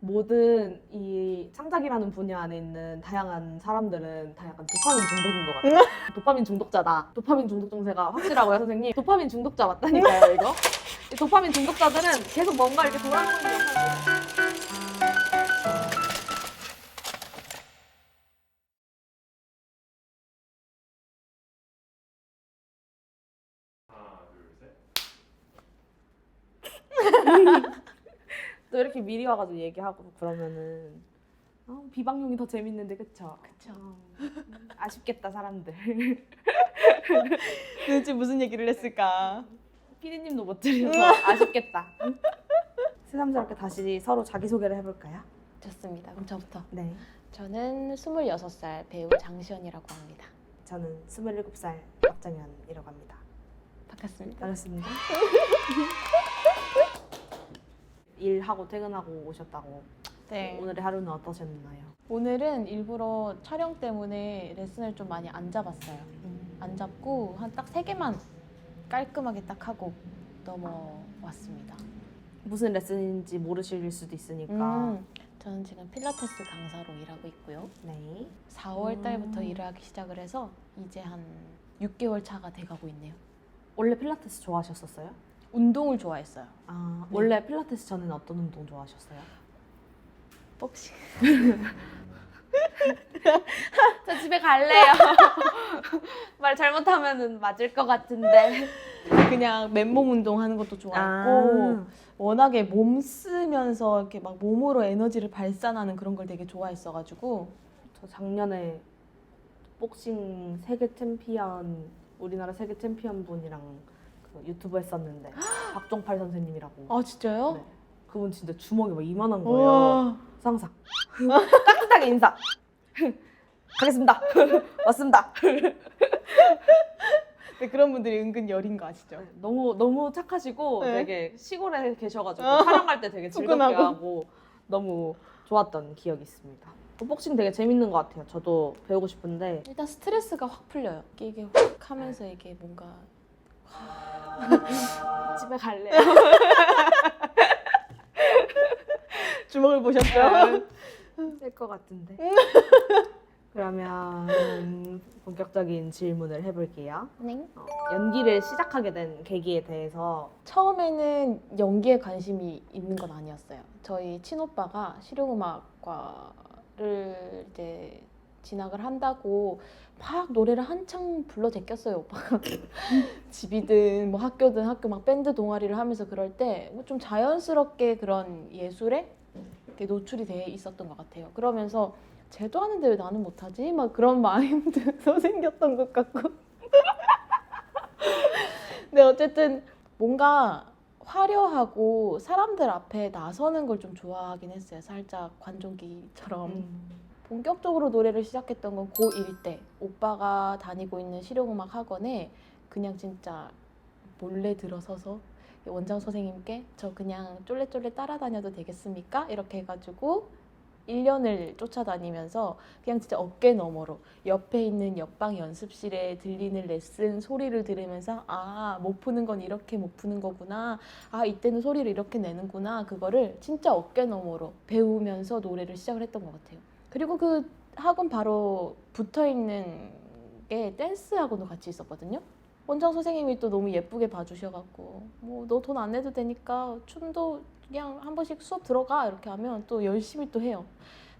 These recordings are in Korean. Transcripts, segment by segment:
모든 이 창작이라는 분야 안에 있는 다양한 사람들은 다 약간 도파민 중독인 것 같아요. 도파민 중독자다. 도파민 중독 증세가 확실하고요, 선생님. 도파민 중독자 맞다니까요, 이거. 이 도파민 중독자들은 계속 뭔가 이렇게 돌아가는 영상을 하나, 둘, 셋. 또 이렇게 미리 와가지고 얘기하고 그러면은 어, 비방용이 더 재밌는데 그쵸? 그쵸. 어, 아쉽겠다 사람들. 도대체 무슨 얘기를 했을까? 피디님도 못 들려서 아쉽겠다. 새삼스럽게 다시 서로 자기소개를 해볼까요? 좋습니다. 그럼 저부터. 네. 저는 26살 배우 장시연이라고 합니다. 저는 27살 박정현이라고 합니다. 반갑습니다. 반갑습니다. 일하고 퇴근하고 오셨다고 네. 오늘의 하루는 어떠셨나요? 오늘은 일부러 촬영 때문에 레슨을 좀 많이 안 잡았어요. 안 잡고 한 딱 세 개만 깔끔하게 딱 하고 넘어왔습니다. 무슨 레슨인지 모르실 수도 있으니까 음, 저는 지금 필라테스 강사로 일하고 있고요. 네. 4월 달부터 음. 일을 하기 시작을 해서 이제 한 6개월 차가 돼가고 있네요. 원래 필라테스 좋아하셨었어요? 운동을 좋아했어요. 아 네. 원래 필라테스 전에는 어떤 운동 좋아하셨어요? 복싱. 저 집에 갈래요. 말 잘못하면은 맞을 것 같은데. 그냥 맨몸 운동하는 것도 아. 좋아했고 워낙에 몸 쓰면서 이렇게 막 몸으로 에너지를 발산하는 그런 걸 되게 좋아했어가지고 저 작년에 복싱 세계 챔피언 우리나라 세계 챔피언 분이랑 그 유튜브 했었는데 박종팔 선생님이라고. 아 진짜요? 네. 그분 진짜 주먹이 막 이만한 거예요. 와. 상상. 따뜻하게 인사. 가겠습니다. 왔습니다. 네, 그런 분들이 은근 여린 거 아시죠? 너무 너무 착하시고 네. 되게 시골에 계셔가지고 어. 촬영할 때 되게 즐겁게. 하고 너무 좋았던 기억이 있습니다. 복싱 되게 재밌는 것 같아요. 저도 배우고 싶은데 일단 스트레스가 확 풀려요. 이게 확 하면서 이게 뭔가 집에 갈래요. 주먹을 보셨죠? 될것 같은데. 그러면 본격적인 질문을 해볼게요. 네. 어, 연기를 시작하게 된 계기에 대해서 처음에는 연기에 관심이 있는 건 아니었어요. 저희 친오빠가 실용음악과를 이제 진학을 한다고 막 노래를 한창 불러 제꼈어요 오빠가 집이든 뭐 학교든 학교 막 밴드 동아리를 하면서 그럴 때뭐 좀 자연스럽게 그런 예술에 노출이 돼 있었던 것 같아요. 그러면서 쟤도 하는데 왜 나는 못하지? 막 그런 마인드도 생겼던 것 같고 근데 어쨌든 뭔가 화려하고 사람들 앞에 나서는 걸 좀 좋아하긴 했어요. 살짝 관종기처럼. 음. 본격적으로 노래를 시작했던 건 고1 때 오빠가 다니고 있는 실용음악 학원에 그냥 진짜 몰래 들어서서 원장 선생님께 저 그냥 쫄래쫄래 따라다녀도 되겠습니까? 이렇게 해가지고 1년을 쫓아다니면서 그냥 진짜 어깨 너머로 옆에 있는 옆방 연습실에 들리는 레슨 소리를 들으면서 아 못 푸는 건 이렇게 못 푸는 거구나. 아 이때는 소리를 이렇게 내는구나. 그거를 진짜 어깨 너머로 배우면서 노래를 시작을 했던 것 같아요 그리고 그 학원 바로 붙어 있는 게 댄스 학원도 같이 있었거든요 원장 선생님이 또 너무 예쁘게 봐주셔갖고 뭐 너 돈 안 내도 되니까 춤도 그냥 한 번씩 수업 들어가 이렇게 하면 또 열심히 또 해요.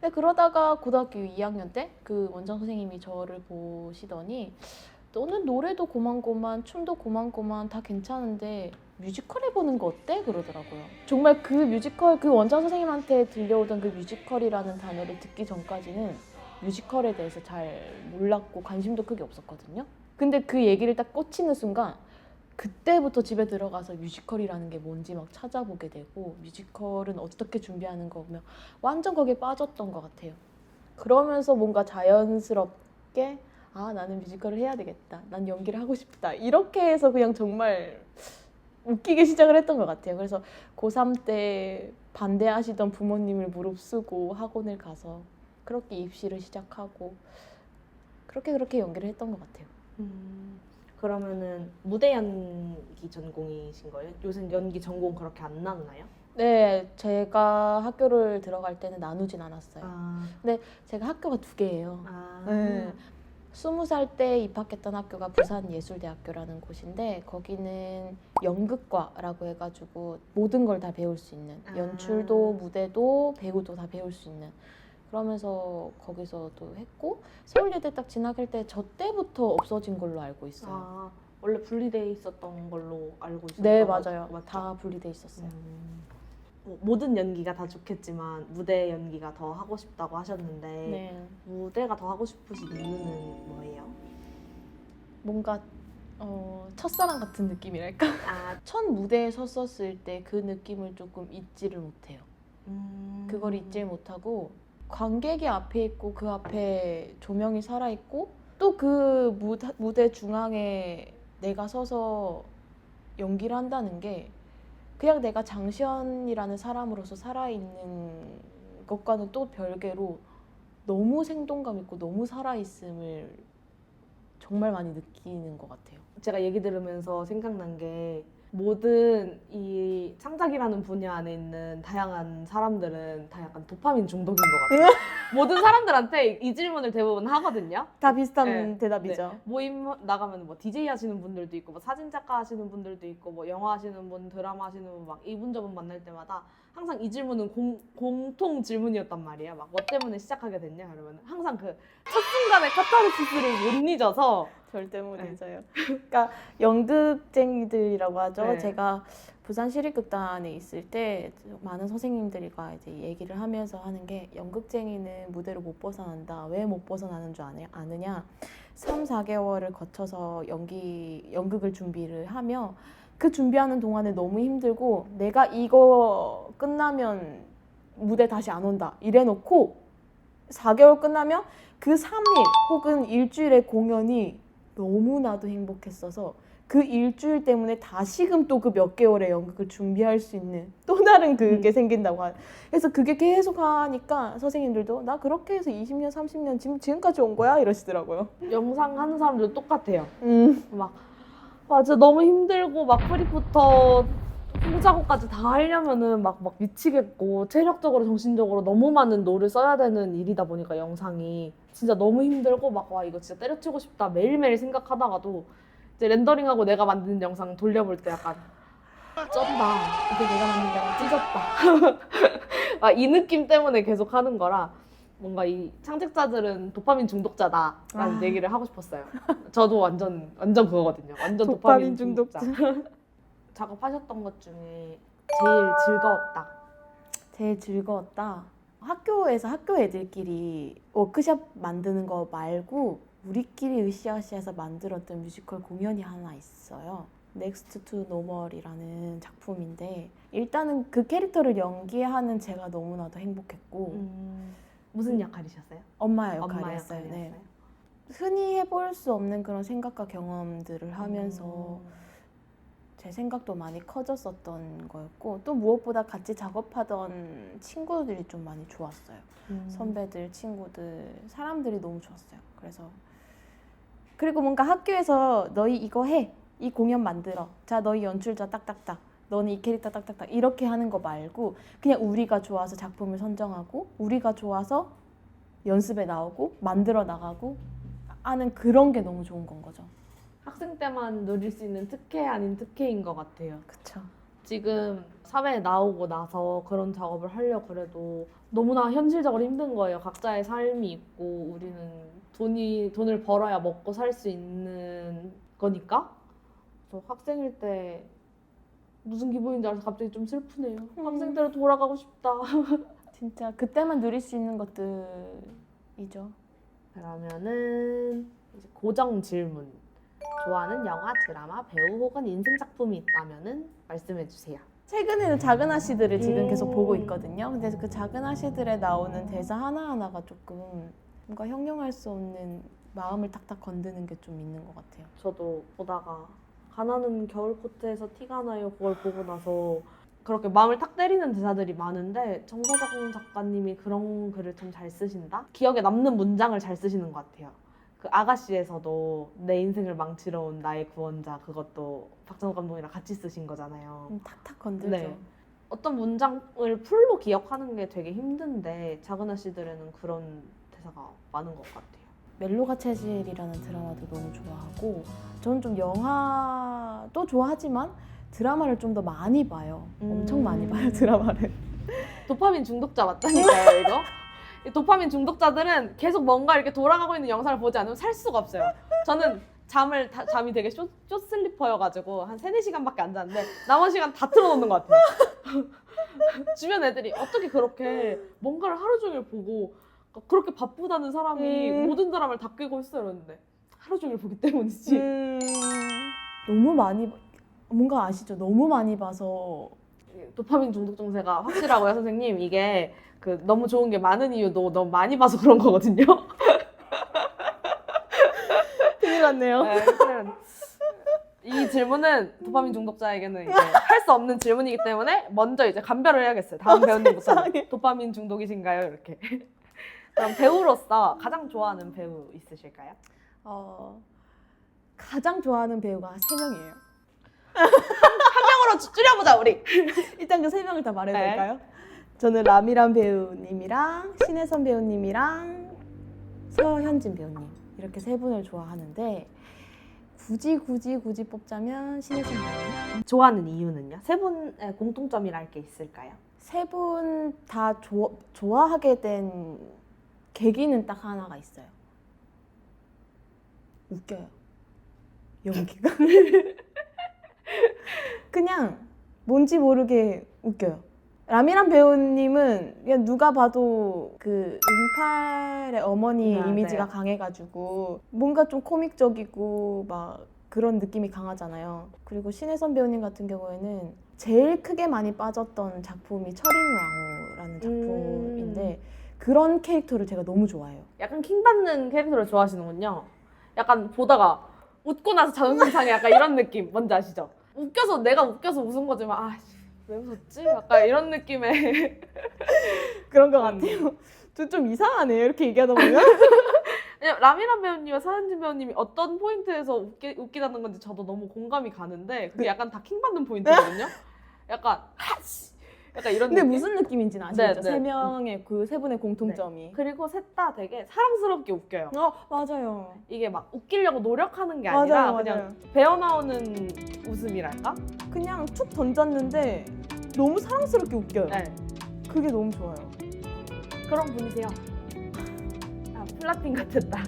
근데 그러다가 고등학교 2학년 때 그 원장 선생님이 저를 보시더니 너는 노래도 고만고만 춤도 고만고만 다 괜찮은데 뮤지컬 해보는 거 어때? 그러더라고요. 정말 그 뮤지컬 그 원장 선생님한테 들려오던 그 뮤지컬이라는 단어를 듣기 전까지는 뮤지컬에 대해서 잘 몰랐고 관심도 크게 없었거든요. 근데 그 얘기를 딱 꽂히는 순간 그때부터 집에 들어가서 뮤지컬이라는 게 뭔지 막 찾아보게 되고 뮤지컬은 어떻게 준비하는 거며 완전 거기에 빠졌던 것 같아요. 그러면서 뭔가 자연스럽게 아 나는 뮤지컬을 해야 되겠다. 난 연기를 하고 싶다. 이렇게 해서 그냥 정말 웃기게 시작을 했던 것 같아요. 그래서 고3 때 반대하시던 부모님을 무릅쓰고 학원을 가서 그렇게 입시를 시작하고 그렇게 그렇게 연기를 했던 것 같아요. 음, 그러면은 무대 연기 전공이신 거예요? 요새 연기 전공 그렇게 안 나누나요? 네, 제가 학교를 들어갈 때는 나누진 않았어요. 아, 제가 학교가 두 개예요. 아. 네. 스무 살 때 입학했던 학교가 부산예술대학교라는 곳인데 거기는 연극과라고 해가지고 모든 걸 다 배울 수 있는 아. 연출도 무대도 배우도 다 배울 수 있는 그러면서 거기서도 했고 서울예대 딱 진학할 때 저 때부터 없어진 걸로 알고 있어요. 아, 원래 분리돼 있었던 걸로 알고 있었어요. 네 맞아요. 맞죠? 다 분리돼 있었어요. 음. 뭐, 모든 연기가 다 좋겠지만 무대 연기가 더 하고 싶다고 하셨는데 네. 무대가 더 하고 싶으신 이유는 뭐예요? 뭔가 어, 첫사랑 같은 느낌이랄까? 아, 첫 무대에 섰었을 때 그 느낌을 조금 잊지를 못해요. 음... 그걸 잊지 못하고 관객이 앞에 있고 그 앞에 조명이 살아 있고 또 그 무대 중앙에 내가 서서 연기를 한다는 게 그냥 내가 장시연이라는 사람으로서 살아 있는 것과는 또 별개로 너무 생동감 있고 너무 살아 있음을 정말 많이 느끼는 것 같아요. 제가 얘기 들으면서 생각난 게 모든 이 창작이라는 분야 안에 있는 다양한 사람들은 다 약간 도파민 중독인 것 같아요. 모든 사람들한테 이 질문을 대부분 하거든요. 다 비슷한 네. 대답이죠. 모임 나가면 뭐 DJ 하시는 분들도 있고 뭐 사진 작가 하시는 분들도 있고 뭐 영화 하시는 분, 드라마 하시는 분 막 이분 저분 만날 때마다 항상 이 질문은 공, 공통 질문이었단 말이에요. 막뭐 때문에 시작하게 됐냐 그러면 항상 그 첫 순간의 카타르시스를 못 잊어서 절대 못 잊어요. 그러니까 연극쟁이들이라고 하죠. 네. 제가 부산 시립극단에 있을 때 많은 선생님들과 이제 얘기를 하면서 하는 게 연극쟁이는 무대로 못 벗어난다. 왜 못 벗어나는 줄? 아느냐? 3, 4개월을 거쳐서 연기 연극을 준비를 하며 그 준비하는 동안에 너무 힘들고 내가 이거 끝나면 무대 다시 안 온다. 이래 놓고 4개월 끝나면 그 3일 혹은 일주일의 공연이 너무나도 행복했어서 그 일주일 때문에 다시금 또 그 몇 개월의 연극을 준비할 수 있는 또 다른 그게 생긴다고 하 그래서 그게 계속 하니까 선생님들도 나 그렇게 해서 20년 30년 지금 지금까지 온 거야 이러시더라고요. 영상 하는 사람들도 똑같아요. 음. 막 맞아 너무 힘들고 막 프리부터 후작업까지 다 하려면은 막, 막 미치겠고 체력적으로 정신적으로 너무 많은 노를 써야 되는 일이다 보니까 영상이 진짜 너무 힘들고 막 와 이거 진짜 때려치고 싶다 매일매일 생각하다가도 이제 렌더링하고 내가 만든 영상 돌려볼 때 약간 쩐다 이게 내가 만든 거야. 찢었다 아, 이 느낌 때문에 계속 하는 거라 뭔가 이 창작자들은 도파민 중독자다라는 아. 얘기를 하고 싶었어요. 저도 완전 완전 그거거든요. 완전 도파민 도파민, 중독자. 작업하셨던 것 중에 제일 즐거웠다. 제일 즐거웠다. 학교에서 학교 애들끼리 워크숍 만드는 거 말고 우리끼리 으쌰으쌰해서 만들었던 뮤지컬 공연이 하나 있어요. Next to Normal이라는 작품인데 일단은 그 캐릭터를 연기하는 제가 너무나도 행복했고 음, 무슨 역할이셨어요? 엄마 역할이었어요. 네. 흔히 해볼 수 없는 그런 생각과 경험들을 하면서 음. 제 생각도 많이 커졌었던 거였고 또 무엇보다 같이 작업하던 친구들이 좀 많이 좋았어요. 음. 선배들, 친구들, 사람들이 너무 좋았어요. 그래서 그리고 뭔가 학교에서 너희 이거 해, 이 공연 만들어, 자 너희 연출자 딱딱딱, 너는 이 캐릭터 딱딱딱 이렇게 하는 거 말고 그냥 우리가 좋아서 작품을 선정하고 우리가 좋아서 연습에 나오고 만들어 나가고 하는 그런 게 너무 좋은 건 거죠. 학생 때만 누릴 수 있는 특혜 아닌 특혜인 것 같아요. 그쵸. 지금 사회에 나오고 나서 그런 작업을 하려 그래도 너무나 현실적으로 힘든 거예요. 각자의 삶이 있고 우리는 돈이 돈을 벌어야 먹고 살 수 있는 거니까. 그래서 학생일 때 무슨 기분인지 알아서 갑자기 좀 슬프네요. 음. 학생 때로 돌아가고 싶다. 진짜 그때만 누릴 수 있는 것들이죠. 그러면은 이제 고정 질문. 좋아하는 영화, 드라마, 배우 혹은 인생 작품이 있다면은 말씀해 주세요. 최근에는 작은 아씨들을 지금 음. 계속 보고 있거든요. 근데 그 작은 아씨들에 나오는 대사 하나하나가 조금 뭔가 형용할 수 없는 마음을 탁탁 건드는 게 좀 있는 것 같아요. 저도 보다가 가나는 겨울 코트에서 티가 나요 그걸 보고 나서 그렇게 마음을 탁 때리는 대사들이 많은데 정서정 작가님이 그런 글을 좀잘 쓰신다? 기억에 남는 문장을 잘 쓰시는 것 같아요. 그 아가씨에서도 내 인생을 망치러 온 나의 구원자 그것도 박찬호 감독이랑 같이 쓰신 거잖아요. 좀 탁탁 건들죠. 네. 어떤 문장을 풀로 기억하는 게 되게 힘든데 작은 아씨들에는 그런 대사가 많은 것 같아요. 멜로가 체질이라는 드라마도 너무 좋아하고 저는 좀 영화도 좋아하지만 드라마를 좀 더 많이 봐요. 엄청 많이 음. 봐요 드라마를. 도파민 중독자 맞다니까요, 이거. 이 도파민 중독자들은 계속 뭔가 이렇게 돌아가고 있는 영상을 보지 않으면 살 수가 없어요. 저는 잠을 다- 잠이 되게 쇼, 쇼슬리퍼여가지고 한 3, 4시간밖에 안 자는데 남은 시간 다 틀어놓는 것 같아요. 주변 애들이 어떻게 그렇게 뭔가를 하루 종일 보고 그렇게 바쁘다는 사람이 음. 모든 드라마를 다 끄고 있어요 이러는데 하루 종일 보기 때문이지. 음. 너무 많이 봐- 뭔가 아시죠? 너무 많이 봐서 도파민 중독 증세가 확실하고요 선생님 이게 그 너무 좋은 게 많은 이유도 너무 많이 봐서 그런 거거든요. 큰일 났네요. 네, 그래요. 이 질문은 도파민 중독자에게는 이제 할 수 없는 질문이기 때문에 먼저 이제 감별을 해야겠어요. 다음 배우님부터 세상에. 도파민 중독이신가요? 이렇게. 그럼 배우로서 가장 좋아하는 배우 있으실까요? 어, 가장 좋아하는 배우가 세 명이에요. 명으로 줄여보자 우리. 일단 그 세 명을 다 말해도 네. 될까요? 저는 라미란 배우님이랑 신혜선 배우님이랑 서현진 배우님 이렇게 세 분을 좋아하는데 굳이 굳이 굳이 뽑자면 신혜선 배우님 좋아하는 이유는요? 세 분의 공통점이랄 게 있을까요? 세 분 다 좋아하게 된 계기는 딱 하나가 있어요. 웃겨요. 연기가 그냥 뭔지 모르게 웃겨요. 라미란 배우님은 그냥 누가 봐도 그 은팔의 어머니의 맞아요. 이미지가 강해가지고 뭔가 좀 코믹적이고 막 그런 느낌이 강하잖아요. 그리고 신혜선 배우님 같은 경우에는 제일 크게 많이 빠졌던 작품이 철인왕후라는 작품인데 그런 캐릭터를 제가 너무 좋아해요. 약간 킹받는 캐릭터를 좋아하시는군요. 약간 보다가 웃고 나서 자존심 상해 약간 이런 느낌 뭔지 아시죠? 웃겨서 내가 웃겨서 웃은 거지만 아, 씨, 왜 웃었지? 약간 이런 느낌의 그런 것 음. 같아요. 저 좀 이상하네요. 이렇게 얘기하다 보면. 왜냐면 라미란 배우님과 서현진 배우님이 어떤 포인트에서 웃기, 웃기다는 건지 저도 너무 공감이 가는데 그게 약간 다 킹받는 포인트거든요. 약간 하씨 약간 이런 근데 느낌. 무슨 느낌인지는 아시죠? 네, 네. 세 명의 그 세 분의 공통점이. 그리고 셋 다 되게 사랑스럽게 웃겨요. 어 맞아요. 이게 막 웃기려고 노력하는 게 맞아요, 아니라 맞아요. 그냥 배어 나오는 웃음이랄까? 그냥 툭 던졌는데 너무 사랑스럽게 웃겨요. 네. 그게 너무 좋아요. 그런 분이세요. 아, 플라팅 같았다.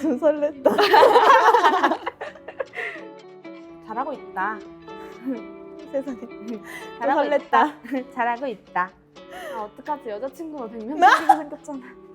좀 설렜다. 잘하고 있다. 세상에. 좀 잘하고 설렜다. 잘하고 있다. 아, 어떡하지? 여자친구가 100명 생기고 생겼잖아.